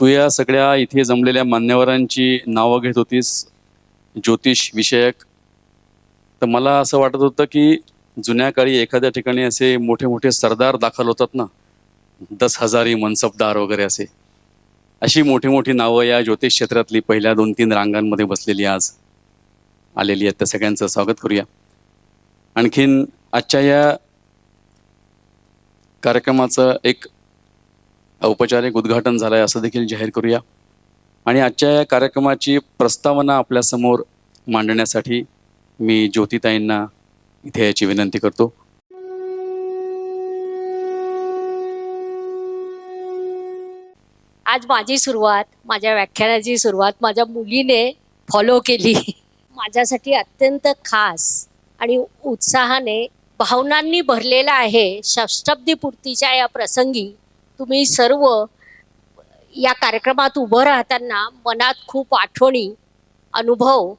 तू या सगळ्या इथे जमलेल्या मान्यवरांची नावं घेत होतीस ज्योतिष विषयक. तर मला असं वाटत होतं की जुन्या काळी एखाद्या ठिकाणी असे मोठे मोठे सरदार दाखल होतात ना दस हजारी मनसबदार वगैरे असे. अशी मोठी मोठी नावं या ज्योतिष क्षेत्रातली पहिल्या दोन तीन रांगांमध्ये बसलेली आज आलेली आहेत. त्या सगळ्यांचं स्वागत करूया. आणखीन आजच्या या कार्यक्रमाचं एक औपचारिक उद्घाटन झालं आहे असं देखील जाहीर करूया. आणि आजच्या या कार्यक्रमाची प्रस्तावना आपल्यासमोर मांडण्यासाठी मी ज्योतिताईंना इथे याची विनंती करतो. आज माझी सुरुवात माझ्या व्याख्यानाची सुरुवात माझ्या मुलीने फॉलो केली. माझ्यासाठी अत्यंत खास आणि उत्साहाने भावनांनी भरलेला आहे षष्टब्दीपूर्तीच्या या प्रसंगी तुम्ही सर्व या कार्यक्रमात उभं राहताना मनात खूप आठवणी अनुभव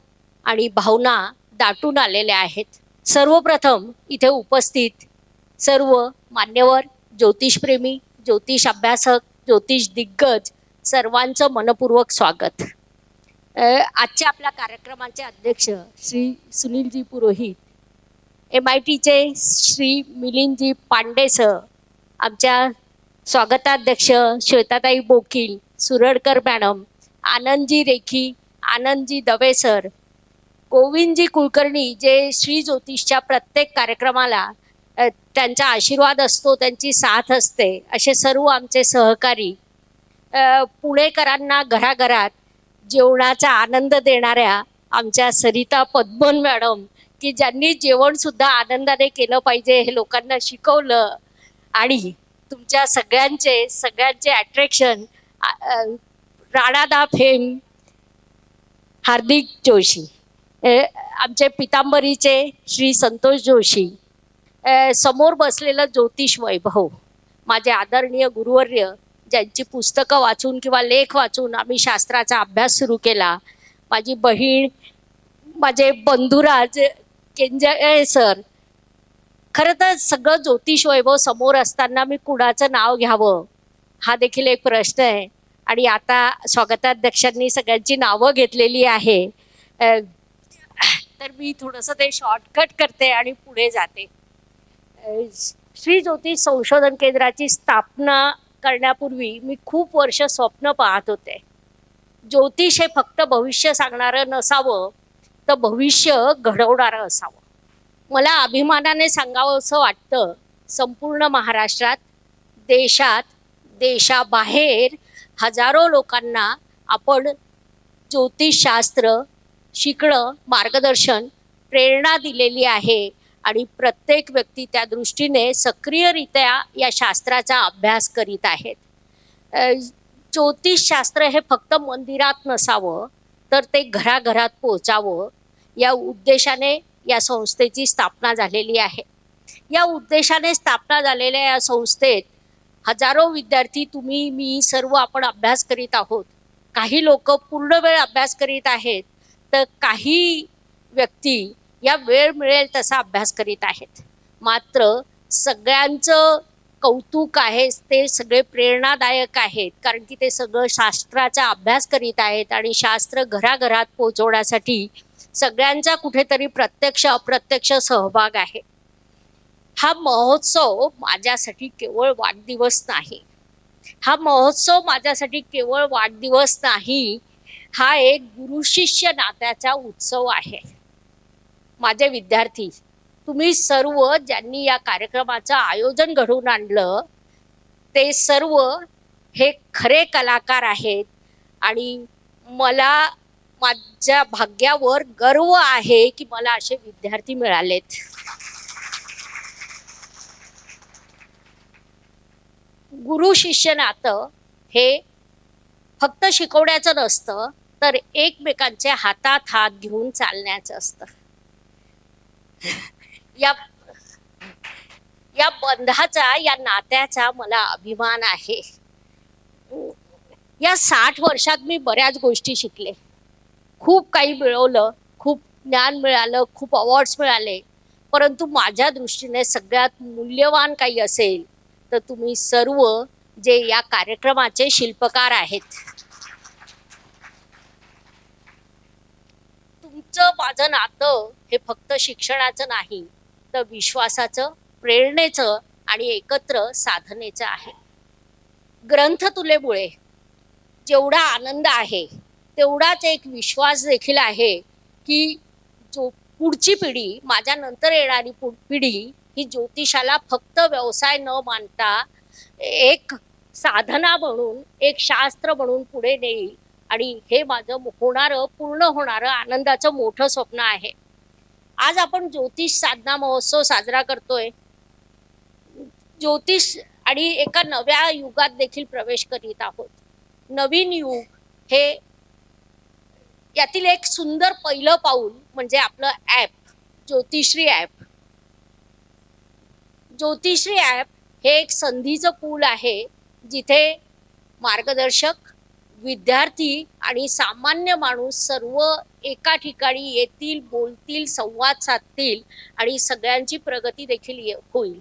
आणि भावना दाटून आलेल्या आहेत. सर्वप्रथम इथे उपस्थित सर्व मान्यवर ज्योतिषप्रेमी ज्योतिष अभ्यासक ज्योतिष दिग्गज सर्वांचं मनपूर्वक स्वागत. आजच्या आपल्या कार्यक्रमाचे अध्यक्ष श्री सुनीलजी पुरोहित एम आय टीचे श्री मिलिंदजी पांडे सर आमच्या स्वागताध्यक्ष श्वेताताई बोकील सुरडकर मॅडम आनंदजी रेखी आनंदजी दवे सर गोविंदजी कुलकर्णी जे श्री ज्योतिषच्या प्रत्येक कार्यक्रमाला त्यांचा आशीर्वाद असतो त्यांची साथ असते असे सर्व आमचे सहकारी पुणेकरांना घराघरात जेवणाचा आनंद देणाऱ्या आमच्या सरिता पद्मन मॅडम की ज्यांनी जेवणसुद्धा आनंदाने केलं पाहिजे हे लोकांना शिकवलं. आणि तुमच्या सगळ्यांचे सगळ्यांचे अट्रॅक्शन राणादा फेम हार्दिक जोशी. आमचे पितांबरीचे श्री संतोष जोशी. समोर बसलेलं ज्योतिष वैभव माझे आदरणीय गुरुवर्य ज्यांची पुस्तकं वाचून किंवा लेख वाचून आम्ही शास्त्राचा अभ्यास सुरू केला. माझी बहीण माझे बंधुराज केंज सर खरं तर सगळं ज्योतिष वैभव समोर असताना मी कुणाचं नाव घ्यावं? हा देखील एक प्रश्न आहे. आणि आता स्वागताध्यक्षांनी सगळ्यांची नावं घेतलेली आहे. तर मी थोडंसं ते शॉर्टकट करते आणि पुढे जाते. श्री ज्योतिष संशोधन केंद्राची स्थापना करण्यापूर्वी मी खूप वर्ष स्वप्न पाहत होते. ज्योतिष हे फक्त भविष्य सांगणारं नसावं तर भविष्य घडवणारं असावं. मला अभिमानाने सांगावं असं वाटतं संपूर्ण महाराष्ट्रात देशात देशाबाहेर हजारो लोकांना आपण ज्योतिषशास्त्र शिकणं मार्गदर्शन प्रेरणा दिलेली आहे आणि प्रत्येक व्यक्ती त्या दृष्टीने सक्रियरित्या या शास्त्राचा अभ्यास करीत आहेत. ज्योतिषशास्त्र हे फक्त मंदिरात नसावं तर ते घराघरात पोचावं या उद्देशाने या संस्थेची स्थापना झालेली आहे. या उद्देशाने स्थापना झालेल्या या संस्थेत हजारो विद्यार्थी तुम्ही मी सर्व आपण अभ्यास करीत आहोत. काही लोक पूर्ण वेळ अभ्यास करीत आहेत तर काही व्यक्ती या वेळ मिळेल तसा अभ्यास करीत आहेत. मात्र सगळ्यांचं कौतुक आहे ते सगळे प्रेरणादायक आहेत कारण की ते सगळं शास्त्राचा अभ्यास करीत आहेत आणि शास्त्र घराघरात पोहोचवण्यासाठी सगळ्यांचा कुठेतरी प्रत्यक्ष अप्रत्यक्ष सहभाग आहे. हा महोत्सव माझ्यासाठी केवळ वाढदिवस नाही. हा महोत्सव माझ्यासाठी केवळ वाढदिवस नाही हा एक गुरु शिष्य नात्याचा उत्सव आहे. माझे विद्यार्थी तुम्ही सर्व ज्यांनी या कार्यक्रमाचं आयोजन घडवून आणलं ते सर्व हे खरे कलाकार आहेत आणि मला माझ्या भाग्यावर गर्व आहे की मला असे विद्यार्थी मिळालेत. गुरु शिष्य नातं हे फक्त शिकवण्याचं नसतं तर एकमेकांच्या हातात हात घेऊन चालण्याचं असतं. या या बंधाचा या नात्याचा मला अभिमान आहे. या साठ वर्षात मी बऱ्याच गोष्टी शिकले. खूप काही मिळवलं खूप ज्ञान मिळालं खूप अवॉर्ड्स मिळाले. परंतु माझ्या दृष्टीने सगळ्यात मूल्यवान काही असेल तर तुम्ही सर्व जे या कार्यक्रमाचे शिल्पकार आहेत. तुमचं माझं नातं हे फक्त शिक्षणाचं नाही तर विश्वासाचं प्रेरणेचं आणि एकत्र साधनेचं आहे. ग्रंथ तुलेमुळे जेवढा आनंद आहे तेवढाच एक विश्वास देखील आहे की जो पुढची पिढी माझ्या नंतर येणारी पु- पिढी ही ज्योतिषाला फक्त व्यवसाय न मानता एक साधना म्हणून एक शास्त्र म्हणून पुढे नेईल आणि हे माझं होणारं पूर्ण होणारं आनंदाचं मोठं स्वप्न आहे. आज आपण ज्योतिष साधना महोत्सव साजरा करतोय. ज्योतिष आणि एका नव्या युगात देखील प्रवेश करीत आहोत. नवीन युग हे यातील एक सुंदर पहिलं पाऊल म्हणजे आपलं app Jyotishri app. Jyotishri app हे एक संधीचं पूल आहे जिथे मार्गदर्शक विद्यार्थी आणि सामान्य माणूस सर्व एका ठिकाणी येतील बोलतील संवाद साधतील आणि सगळ्यांची प्रगती देखील होईल.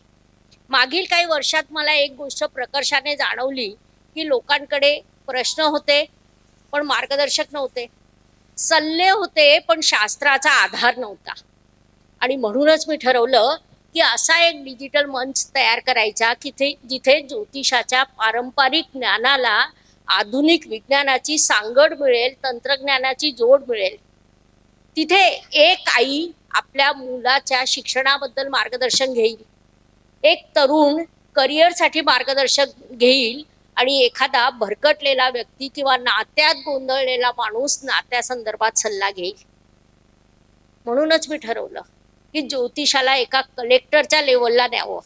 मागील काही वर्षात मला एक गोष्ट प्रकर्षाने जाणवली की लोकांकडे प्रश्न होते पण मार्गदर्शक नव्हते. सल्ले होते पण शास्त्राचा आधार नव्हता. आणि म्हणूनच मी ठरवलं की असा एक डिजिटल मंच तयार करायचा किथे जिथे ज्योतिषाच्या पारंपरिक ज्ञानाला आधुनिक विज्ञानाची सांगड मिळेल तंत्रज्ञानाची जोड मिळेल. तिथे एक आई आपल्या मुलाच्या शिक्षणाबद्दल मार्गदर्शन घेईल. एक तरुण करिअरसाठी मार्गदर्शक घेईल. आणि एखादा भरकटलेला व्यक्ती किंवा नात्यात गोंधळलेला माणूस नात्यासंदर्भात सल्ला घेईल. म्हणूनच मी ठरवलं की ज्योतिषाला एका कलेक्टरच्या लेवलला न्यावं.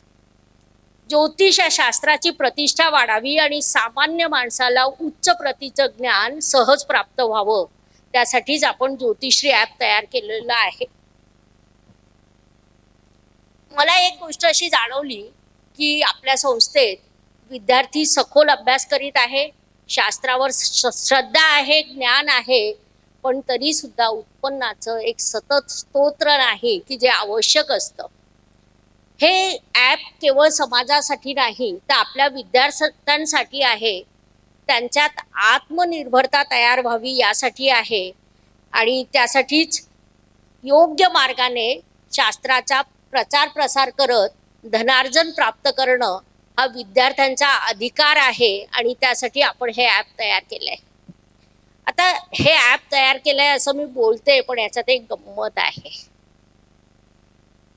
ज्योतिष या शास्त्राची प्रतिष्ठा वाढावी आणि सामान्य माणसाला उच्च प्रतीचं ज्ञान सहज प्राप्त व्हावं. त्यासाठीच आपण ज्योतिषी ॲप तयार केलेलं आहे. मला एक गोष्ट अशी जाणवली की आपल्या संस्थेत विद्यार्थी सखोल अभ्यास करीत आहे. शास्त्रावर श- श्रद्धा आहे ज्ञान आहे. पण तरी सुद्धा उत्पन्नाचं एक सतत स्तोत्र नाही की जे आवश्यक असतं. हे ॲप केवळ समाजासाठी नाही तर आपल्या विद्यार्थ्यांसाठी आहे. त्यांच्यात आत्मनिर्भरता तयार व्हावी यासाठी आहे. आणि त्यासाठीच योग्य मार्गाने शास्त्राचा प्रचार प्रसार करत धनार्जन प्राप्त करणं हा विद्यार्थ्यांचा अधिकार आहे आणि त्यासाठी आपण हे ॲप तयार केलंय. आता हे ॲप तयार केलंय असं मी बोलते पण याच्यात एक गंमत आहे.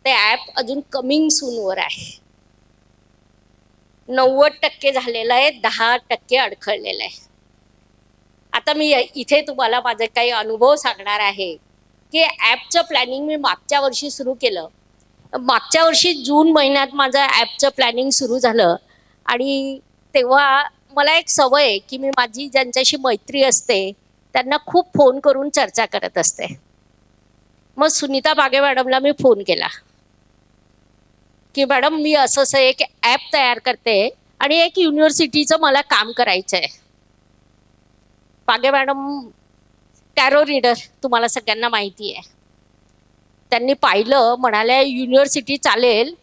ते ॲप अजून कमिंग सूनवर आहे. नव्वद टक्के झालेलं आहे दहा टक्के अडखळलेलं आहे. आता मी इथे तुम्हाला माझे काही अनुभव सांगणार आहे की ॲपचं प्लॅनिंग मी मागच्या वर्षी सुरू केलं. मागच्या वर्षी जून महिन्यात माझं ॲपचं प्लॅनिंग सुरू झालं. आणि तेव्हा मला एक सवय आहे की मी माझी ज्यांच्याशी मैत्री असते त्यांना खूप फोन करून चर्चा करत असते. मग सुनीता बागे मॅडमला मी फोन केला. की मॅडम मी असं असं एक ॲप तयार करते आणि एक युनिव्हर्सिटीचं मला काम करायचं आहे बागे मॅडम टॅरो रीडर तुम्हाला सगळ्यांना माहिती आहे त्यांनी पाहिलं म्हणाले युनिव्हर्सिटी चालेल.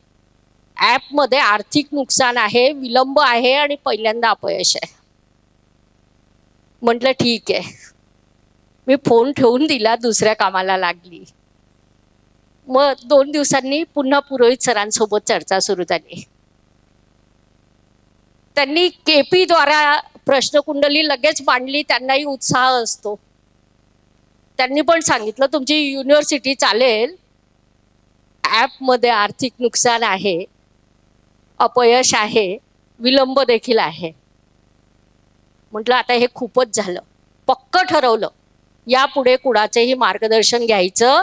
ॲपमध्ये आर्थिक नुकसान आहे विलंब आहे आणि पहिल्यांदा अपयश आहे. म्हटलं ठीक आहे. मी फोन ठेवून दिला दुसऱ्या कामाला लागली. मग दोन दिवसांनी पुन्हा पुरोहित सरांसोबत चर्चा सुरू झाली. त्यांनी केपी द्वारा प्रश्नकुंडली लगेच मांडली त्यांनाही उत्साह असतो. त्यांनी पण सांगितलं तुमची युनिव्हर्सिटी चालेल. ॲपमध्ये आर्थिक नुकसान आहे. अपयश आहे. विलंब देखील आहे. म्हटलं आता हे खूपच झालं. पक्क ठरवलं. यापुढे कुणाचेही मार्गदर्शन घ्यायचं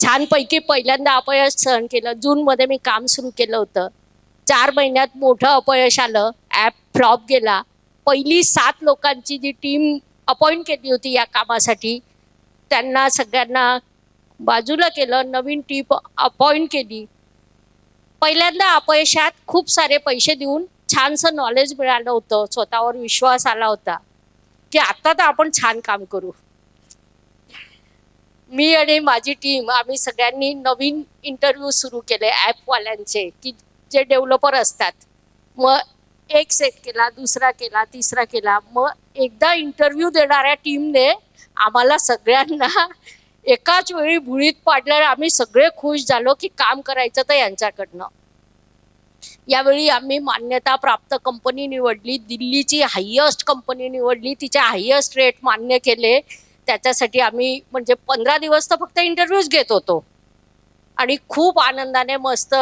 छानपैकी पहिल्यांदा अपयश सहन केलं. जूनमध्ये मी काम सुरू केलं होतं. चार महिन्यात मोठं अपयश आलं. ॲप फ्लॉप गेला. पहिली सात लोकांची जी टीम अपॉइंट केली होती या कामासाठी त्यांना सगळ्यांना बाजूला केलं नवीन टीम अपॉइंट केली. पहिल्यांदा अपयशात खूप सारे पैसे देऊन छानसं नॉलेज मिळालं होतं स्वतःवर विश्वास आला होता की आता तर आपण छान काम करू. मी आणि माझी टीम आम्ही सगळ्यांनी नवीन इंटरव्ह्यू सुरू केले ॲपवाल्यांचे की जे डेव्हलपर असतात. मग एक सेट केला दुसरा केला तिसरा केला. मग एकदा इंटरव्ह्यू देणाऱ्या टीमने आम्हाला सगळ्यांना एकाच वेळी भुळीत पाडल्यावर आम्ही सगळे खुश झालो की काम करायचं तर यांच्याकडनं. यावेळी आम्ही मान्यता प्राप्त कंपनी निवडली दिल्लीची हायेस्ट कंपनी निवडली तिचे हायेस्ट रेट मान्य केले. त्याच्यासाठी आम्ही म्हणजे पंधरा दिवस तर फक्त इंटरव्ह्यूज घेत होतो. आणि खूप आनंदाने मस्त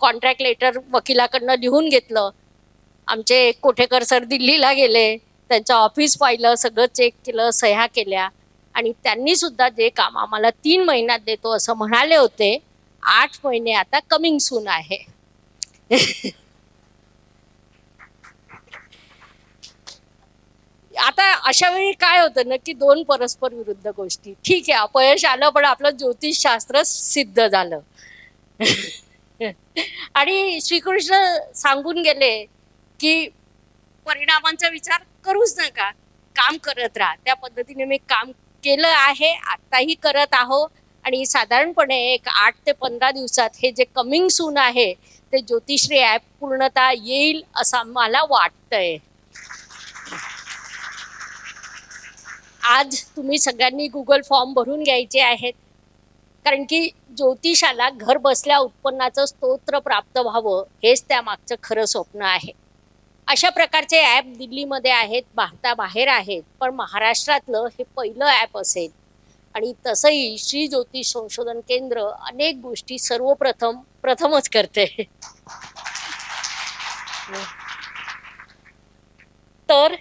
कॉन्ट्रॅक्ट लेटर वकिलाकडनं लिहून घेतलं. आमचे कोठेकर सर दिल्लीला गेले त्यांचं ऑफिस पाहिलं सगळं चेक केलं सह्या केल्या. आणि त्यांनी सुद्धा जे काम आम्हाला तीन महिन्यात देतो असं म्हणाले होते आठ महिने आता कमिंग सून आहे. आता अशा वेळी काय होतं ना की दोन परस्पर विरुद्ध गोष्टी. ठीक आहे अपयश आलं पण आपलं ज्योतिषशास्त्र सिद्ध झालं. आणि श्रीकृष्ण सांगून गेले की परिणामांचा विचार करूच नका. काम करत राहा. त्या पद्धतीने मी काम केलं आहे. आत्ताही करत आहो. आणि साधारणपणे एक आठ ते पंधरा दिवसात हे जे कमिंग सून आहे ते ज्योतिश्री ॲप पूर्णता येईल असं मला वाटतंय. आज तुम्ही सगळ्यांनी गुगल फॉर्म भरून घ्यायचे आहेत. कारण की ज्योतिषाला घर बसल्या उत्पन्नाचं स्तोत्र प्राप्त व्हावं हेच त्या मागचं खरं स्वप्न आहे. अशा प्रकारचे ॲप दिल्लीमध्ये आहेत भारताबाहेर आहेत पण महाराष्ट्रातलं हे पहिलं ॲप असेल. आणि तसंही श्री ज्योतिष संशोधन केंद्र अनेक गोष्टी सर्वप्रथम प्रथमच करते. तर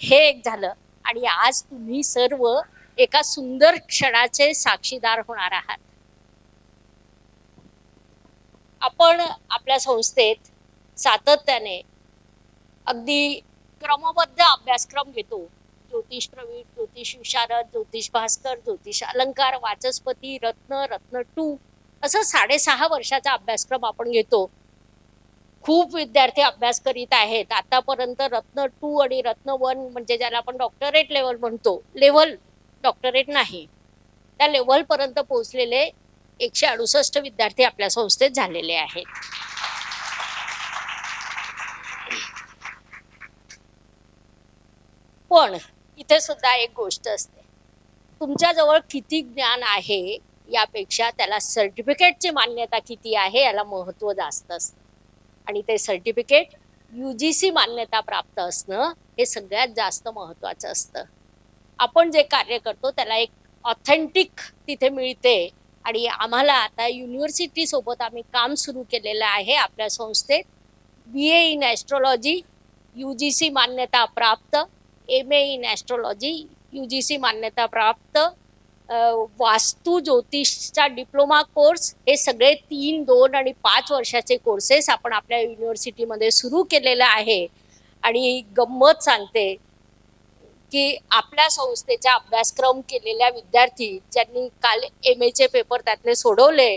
हे एक झालं. आणि आज तुम्ही सर्व एका सुंदर क्षणाचे साक्षीदार होणार आहात. आपण आपल्या संस्थेत सातत्याने अगदी क्रमबद्ध अभ्यासक्रम घेतो. ज्योतिष प्रवीण ज्योतिष विशारद ज्योतिष भास्कर ज्योतिष अलंकार वाचस्पती रत्न रत्न टू असं साडेसहा वर्षाचा अभ्यासक्रम आपण घेतो. खूप विद्यार्थी अभ्यास करीत आहेत. आतापर्यंत रत्न टू आणि रत्न वन म्हणजे ज्याला आपण डॉक्टरेट लेवल म्हणतो लेवल डॉक्टरेट नाही. त्या लेवल पर्यंत पोहोचलेले एकशे अडुसष्ट विद्यार्थी आपल्या संस्थेत झालेले आहेत. पण इथे सुद्धा एक गोष्ट असते. तुमच्याजवळ किती ज्ञान आहे यापेक्षा त्याला सर्टिफिकेटची मान्यता किती आहे याला महत्त्व जास्त असतं. आणि ते सर्टिफिकेट यू जी सी मान्यता प्राप्त असणं हे सगळ्यात जास्त महत्वाचं असतं. आपण जे कार्य करतो त्याला एक ऑथेंटिक तिथे मिळते आणि आम्हाला आता युनिव्हर्सिटी सोबत आम्ही काम सुरू केलेलं आहे आपल्या संस्थेत. B A in astrology U G C मान्यता प्राप्त. M A in astrology U G C मान्यता प्राप्त वास्तू ज्योतिषचा डिप्लोमा कोर्स हे सगळे तीन दोन आणि पाच वर्षाचे कोर्सेस आपण आपल्या युनिव्हर्सिटीमध्ये सुरू केलेलं आहे. आणि गंमत सांगते की आपल्या संस्थेचा अभ्यासक्रम केलेल्या विद्यार्थी ज्यांनी काल एम एचे पेपर त्यातले सोडवले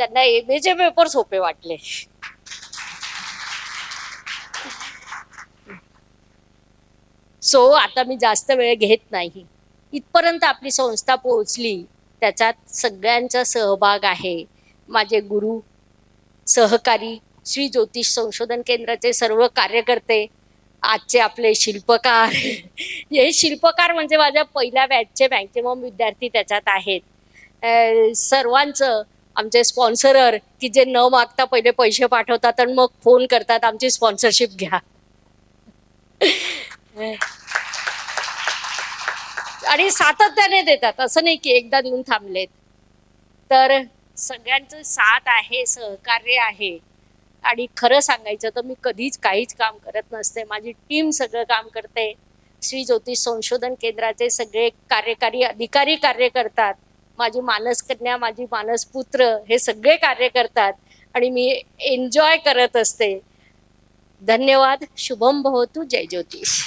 त्यांना एम एचे पेपर सोपे वाटले. सो आता मी जास्त वेळ घेत नाही. इथपर्यंत आपली संस्था पोहोचली त्याच्यात सगळ्यांचा सहभाग आहे. माझे गुरु सहकारी श्री ज्योतिष संशोधन केंद्राचे सर्व कार्यकर्ते आजचे आपले शिल्पकार. हे शिल्पकार म्हणजे माझ्या पहिल्या बॅचचे मॅक्झिमम विद्यार्थी त्याच्यात आहेत. सर्वांचं आमचे स्पॉन्सरर की जे न मागता पहिले पैसे पाठवतात आणि मग फोन करतात आमची स्पॉन्सरशिप घ्या. आणि सातत्याने देतात. असं नाही की एकदा देऊन थांबलेत. तर सगळ्यांचं साथ आहे सहकार्य आहे. आणि खरं सांगायचं तर मी कधीच काहीच काम करत नसते. माझी टीम सगळं काम करते. श्री ज्योतिष संशोधन केंद्राचे सगळे कार्यकारी अधिकारी कार्य करतात. माझी मानस कन्या माझी मानस पुत्र हे सगळे कार्य करतात. आणि मी एन्जॉय करत असते. धन्यवाद. शुभम भवतू. जय ज्योतिष.